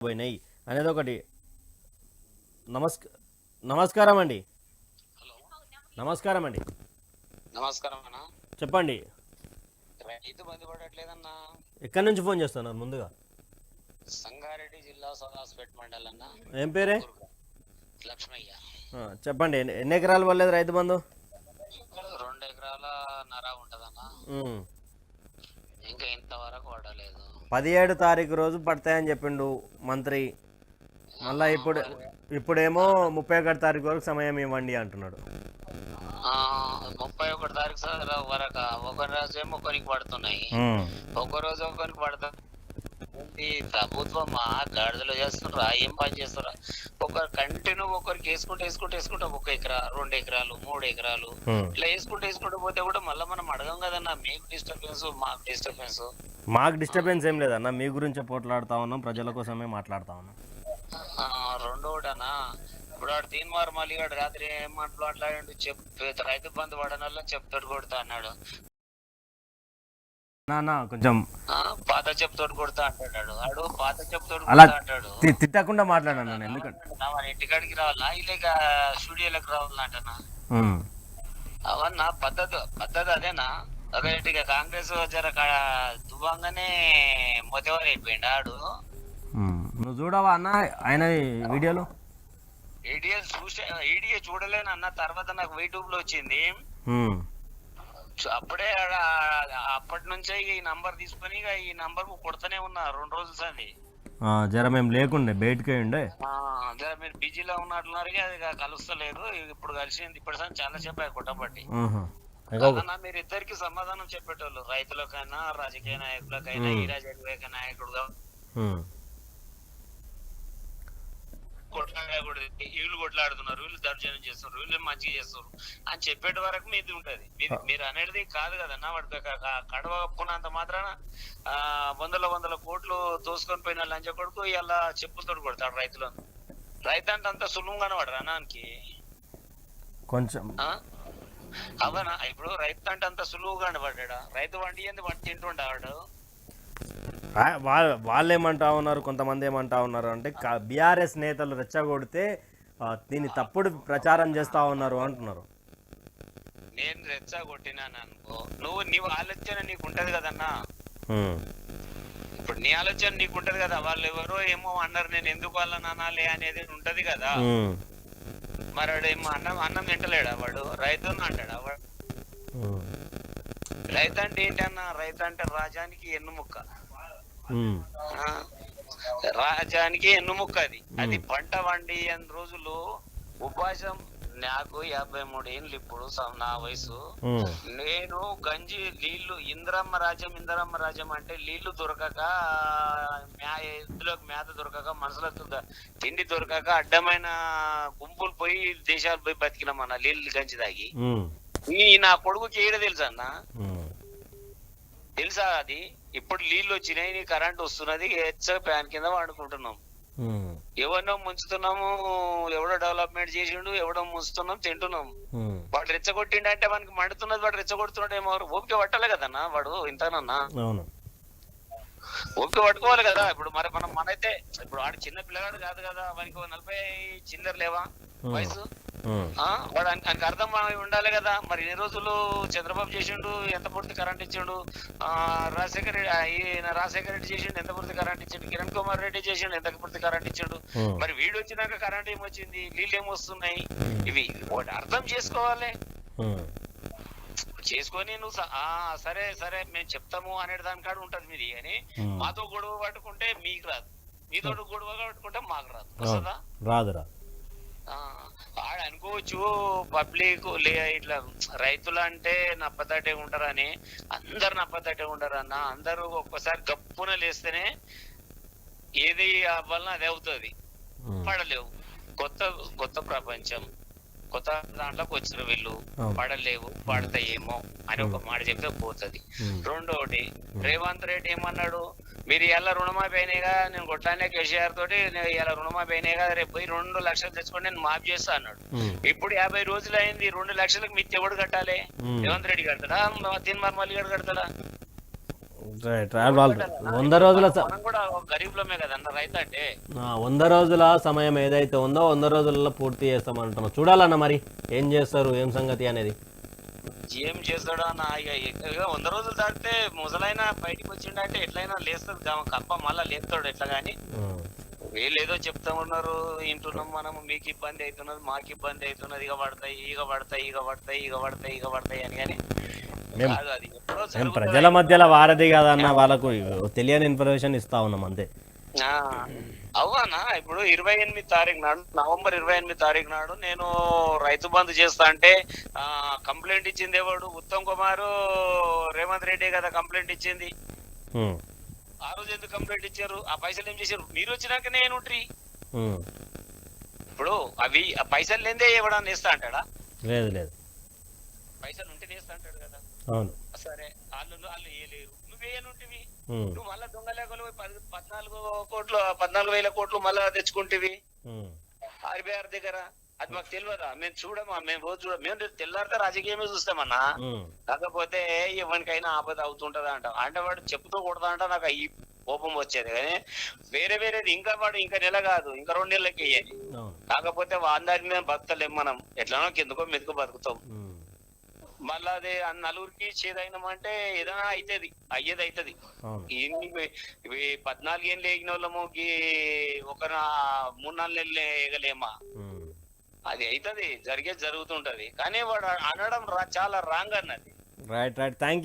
పోయినాయి అనేది ఒకటి నమస్క నమస్కారం అండి నమస్కారం అండి నమస్కారం అన్న చెప్పండి. రైతు బంధు పడట్లేదన్నా. ఎక్కడి నుంచి ఫోన్ చేస్తున్నారు ముందుగా? సంగారెడ్డి జిల్లా సదాస్పేట్ మండల్ అన్న ఏం పేరే? లక్ష్మయ్య. చెప్పండి. ఎన్ని- ఎన్ని ఎకరాలు పడలేదు రైతు బంధు? రెండు ఎకరాల నర ఉంటదన్న ఉమ్. ఇంకా ఇంతవరకు పడలేదు పదిహేడు తారీఖు రోజు పడతాయని చెప్పిండు మంత్రి. మళ్ళా ఇప్పుడు ఇప్పుడేమో ముప్పై ఒకటి తారీఖు వరకు సమయం ఇవ్వండి అంటున్నాడు. ఆ, ముప్పై ఒకటి తారీఖు వరకు ఒక రోజు ఏమో ఒకరికి పడుతున్నాయి. ఒక రోజు ఒకరికి పడతా ఈ ప్రభుత్వం మా గాడిదలు చేస్తున్నారా ఏం పని చేస్తారా ఒక కంటిన్యూ ఒకరికి వేసుకుంటూ వేసుకుంటూ వేసుకుంటా ఒక ఎకరా రెండు ఎకరాలు మూడు ఎకరాలు. ఇట్లా వేసుకుంటూ వేసుకుంటూ పోతే కూడా మళ్ళీ మనం అడగం కదన్నా మీకు డిస్టర్బెన్స్ మాకు డిస్టర్బెన్స్ మాకు డిస్టర్బెన్స్ ఏం లేదన్న మీ గురించే పోట్లాడుతా ఉన్నాం ప్రజల కోసమే మాట్లాడుతా ఉన్నాం. రెండోడనా ఇప్పుడు వాడు తీన్ మారు మళ్ళీ వాడు రాత్రి ఏం మాట్లాడాడు చెప్పి రైతు బంధు పడనల్లా చెప్తాడు కొడతా అన్నాడు. నాన్న కొంచెం పాత చెప్తోడు కొడతా అంటాడు వాడు పాత చెప్తోడు అలా తిట్టకుండా మాట్లాడాను ఎందుకంటే నా మన ఇంటికాడికి రావాలా? ఇలేక స్టూడియోలకు రావాలా అంటనా. అవన్నా పద్ధతి పద్ధతి అదేనా? అదే ఇక కాంగ్రెస్ జర దువ్వంగానే మొతవారు అయిపోయిండు ఆడు. నువ్వు చూడవా అన్న ఆయన వీడియోలు? ఈడియో చూసే ఈడియో చూడలేను అన్న తర్వాత నాకు యూట్యూబ్లో వచ్చింది అప్పుడే అప్పటి నుంచే ఈ నంబర్ తీసుకొని ఇక ఈ నంబర్ కొడతానే ఉన్నా రెండు రోజులు సంది. ఆ, జర మేము లేకుండే బయటకే ఉండే. జర మీరు బిజీలో ఉన్నట్లున్నారు ఇక అది కలుస్తలేదు. ఇప్పుడు కలిసింది ఇప్పుడు చాలా చెప్పాయి కొట్టబట్టి. మీరు ఇద్దరికి సమాధానం చెప్పేటోళ్ళు రైతులకైనా రాజకీయ నాయకులకైనా ఈ రాజకీయ నాయకుడుగా. కొట్లాడకూడదు వీళ్ళు కొట్లాడుతున్నారు వీళ్ళు దర్శనం చేస్తున్నారు వీళ్ళు మంచిగా చేస్తున్నారు అని చెప్పేటి వరకు మీది ఉంటది. మీరు అనేది కాదు కదన్నా వాడు కడవ కప్పుకున్నంత మాత్రాన ఆ, వందల వందల కోట్లు దోసుకొని పోయిన లంచ కొడుకు ఇలా చెప్పులతో కొడతాడు రైతులను రైతు అంటే అంత సులువుగానే వాడు అన్నానికి. కొంచెం? అవనా? ఇప్పుడు రైతు అంటే అంత సులువుగానే పడ్డాడా? రైతు వండి వండి తింటుండా వాడు? ఆ, వా- వాళ్ళు ఏమంటా ఉన్నారు కొంతమంది ఏమంటా ఉన్నారు అంటే బీఆర్ఎస్ నేతలు రెచ్చగొడితే దీన్ని తప్పుడు ప్రచారం చేస్తా ఉన్నారు అంటున్నారు నేను రెచ్చగొట్టినాను అనుకో నువ్వు నీ ఆలోచన నీకు ఉంటది కదన్నా. ఇప్పుడు నీ ఆలోచన నీకు ఉంటది కదా వాళ్ళు ఎవరో ఏమో అన్నారు నేను ఎందుకు వాళ్ళని అనాలి అనేది ఉంటది కదా. మరి వాడు ఏమో అన్నం అన్నం తింటలేడా వాడు రైతు అంటాడా వాడు. రైతు అంటే ఏంటన్నా రైతు అంటే రాజానికి ఎన్నుముక్క ఉమ్. రాజానికి ఎన్నుముక్క అది అది పంట వండి అన్ని రోజులు ఉపవాసం నాకు యాభై మూడు ఏళ్ళు ఇప్పుడు నా వయసు. నేను గంజి నీళ్ళు ఇంద్రమ్మ రాజ్యం ఇంద్రమ్మ రాజ్యం అంటే నీళ్ళు దొరకక మ్యా ఎద్దులకు మేత దొరకక మనుషులకు ద- తిండి దొరకక అడ్డమైన గుంపులు పోయి దేశాలు పోయి బతికినాం అన్న నీళ్ళు గంజి తాగి. ఈ నా కొడుకుకి ఏడ తెలుసా అన్న. తెలుసా అది? ఇప్పుడు నీళ్ళు వచ్చినాయి కరెంట్ వస్తున్నది హెచ్చ ఫ్యాన్ కింద వాడుకుంటున్నాం. ఎవరినో ముంచుతున్నాము ఎవడో డెవలప్మెంట్ చేసిండు ఎవడో ముంచుతున్నాం తింటున్నాం. వాడు రెచ్చగొట్టిండు అంటే మనకి మండుతున్నది వాడు రెచ్చగొడుతున్నాడు ఏమో ఓపిక పట్టాలి కదన్నా వాడు ఇంతనన్నా ఓపిక పట్టుకోవాలి కదా. ఇప్పుడు మరి మనం మనైతే ఇప్పుడు వాడు చిన్న పిల్లగాడు కాదు కదా వానికి ఓ నలభై చిల్లర లేవా? వయసు? వాడు ఆయనకి అర్థం ఉండాలి కదా. మరి ఎన్ని రోజులు చంద్రబాబు చేసిండు ఎంత పూర్తి కరెంట్ ఇచ్చిండు? రాజశేఖర రాజశేఖర రెడ్డి చేసిండు ఎంత పూర్తి కరెంట్ ఇచ్చిండు? కిరణ్ కుమార్ రెడ్డి చేసిండు ఎంత పూర్తి కరెంట్ ఇచ్చిండు. మరి వీడు వచ్చినాక కరెంట్ ఏమొచ్చింది? నీళ్ళు ఏమొస్తున్నాయి? ఇవి వాడు అర్థం చేసుకోవాలి. చేసుకొని నువ్వు సరే సరే మేము చెప్తాము అనే దాని కాడ ఉంటది మీది. అని. మాతో గొడవ పట్టుకుంటే మీకు రాదు. మీతో గొడవ పట్టుకుంటే మాకు రాదు. వస్తుందా? రాదురా. ఆ, ఆడ అనుకోవచ్చు పబ్లిక్ లే ఇట్లా రైతులు అంటే నప్పతటే ఉంటారని అందరు నప్పతటే ఉంటారన్న అందరూ ఒక్కసారి గప్పున లేస్తేనే ఏది అవ్వాలన్నా అది అవుతుంది. పడలేవు. కొత్త కొత్త ప్రపంచం కొత్త దాంట్లోకి వచ్చిన వీళ్ళు. పడలేవు పడతాయేమో అని ఒక మాట చెప్తే పోతది. రెండోటి రేవంత్ రెడ్డి ఏమన్నాడు? మీరు ఇలా రుణమాఫీ అయినాయిగా నేను కొట్టానే కేసీఆర్ తోటి నేను ఇలా రుణమాఫీ అయినాయిగా రేపు పోయి రెండు లక్షలు తెచ్చుకొని నేను మాఫ్ చేస్తా అన్నాడు. ఇప్పుడు యాభై రోజులు అయింది రెండు లక్షలకు మిత్తి ఎవడు కట్టాలి. రేవంత్ రెడ్డి కడతాడా? తిన్మార్ మళ్ళీ గడు కడతాడా? వంద రోజుల గరీబులమే కదా అన్న రైతు అంటే. వంద రోజుల సమయం ఏదైతే ఉందో వంద రోజులలో పూర్తి చేస్తామంటున్నాం. చూడాలన్న మరి ఏం చేస్తారు ఏం సంగతి అనేది. ఏం చేస్తాడో అన్న వంద రోజులు దాటితే ముసలైనా బయటికి వచ్చిండంటే ఎట్లయినా లేస్తుంది కప్ప మళ్ళా లేస్తాడు ఎట్లా గాని. వీళ్ళు ఏదో చెప్తా ఉన్నారు. వింటున్నాం మనం మీకు ఇబ్బంది అవుతున్నది మాకు ఇబ్బంది అవుతున్నది. ఇక పడతాయి ఇక పడతాయి ఇక పడతాయి ఇక పడతాయి ఇక పడతాయి అని కానీ మేము. ప్రజల మధ్యలో వారధి కదన్న వాళ్ళకు తెలియని ఇన్ఫర్మేషన్ ఇస్తా ఉన్నాం అంతే. ఆ, అవునా ఇప్పుడు ఇరవై ఎనిమిది తారీఖు నాడు నవంబర్ ఇరవై ఎనిమిది తారీఖు నాడు నేను రైతు బంధు చేస్తా అంటే కంప్లైంట్ ఇచ్చింది ఎవడు? ఉత్తమ్ కుమార్ రేవంత్ రెడ్డి కదా కంప్లైంట్ ఇచ్చింది. ఆ రోజు ఎందుకు కంప్లైంట్ ఇచ్చారు? ఆ పైసలు ఏం చేశారు? మీరు వచ్చినాక నేను ఇప్పుడు అవి ఆ పైసలు లేదే ఎవడన్నా ఇస్తా అంటాడా? లేదు లేదు. పైసలు ఉంటే ఇస్తా అంటాడు కదా. అవును. సరే వాళ్ళు వాళ్ళు వేయలేరు. నువ్వేయనుంటివి ఉమ్, నువ్వు మళ్ళా దొంగ లేఖలు పోయి పది పద్నాలుగు కోట్లు పద్నాలుగు వేల కోట్లు మళ్ళా తెచ్చుకుంటేవి. ఆర్బీఆర్ దగ్గర. అది మాకు తెలియదా మేము చూడమా? మేము రోజు చూడ మేము తెల్లారితే రాజకీయమే చూస్తామన్నా. కాకపోతే ఎవరికైనా ఆపద అవుతుంటదా అంట అంటే వాడు చెప్పుతూ కొడతా అంట నాకు ఈ కోపం వచ్చేది. కానీ వేరే వేరేది. ఇంకా వాడు ఇంకా నెల కాదు. ఇంకా రెండు నెలలకి వేయాలి కాకపోతే వాందాకి మేము బతకలేం మనం. ఎట్లనో కిందకో మెతుకో బతుకుతాం. మళ్ళా అదే నలుగురికి చేదైనామంటే ఏదైనా అవుతుంది అయ్యేది అవుతుంది ఇన్ని పద్నాలుగు ఏళ్ళు వేగిన వాళ్ళము ఒక మూడు నాలుగు నెలలు వేయగలేమా ఉమ్. అది అవుతుంది జరిగేది జరుగుతుంటది. కానీ వాడు అనడం చాలా రాంగ్ అన్నది. Right right thank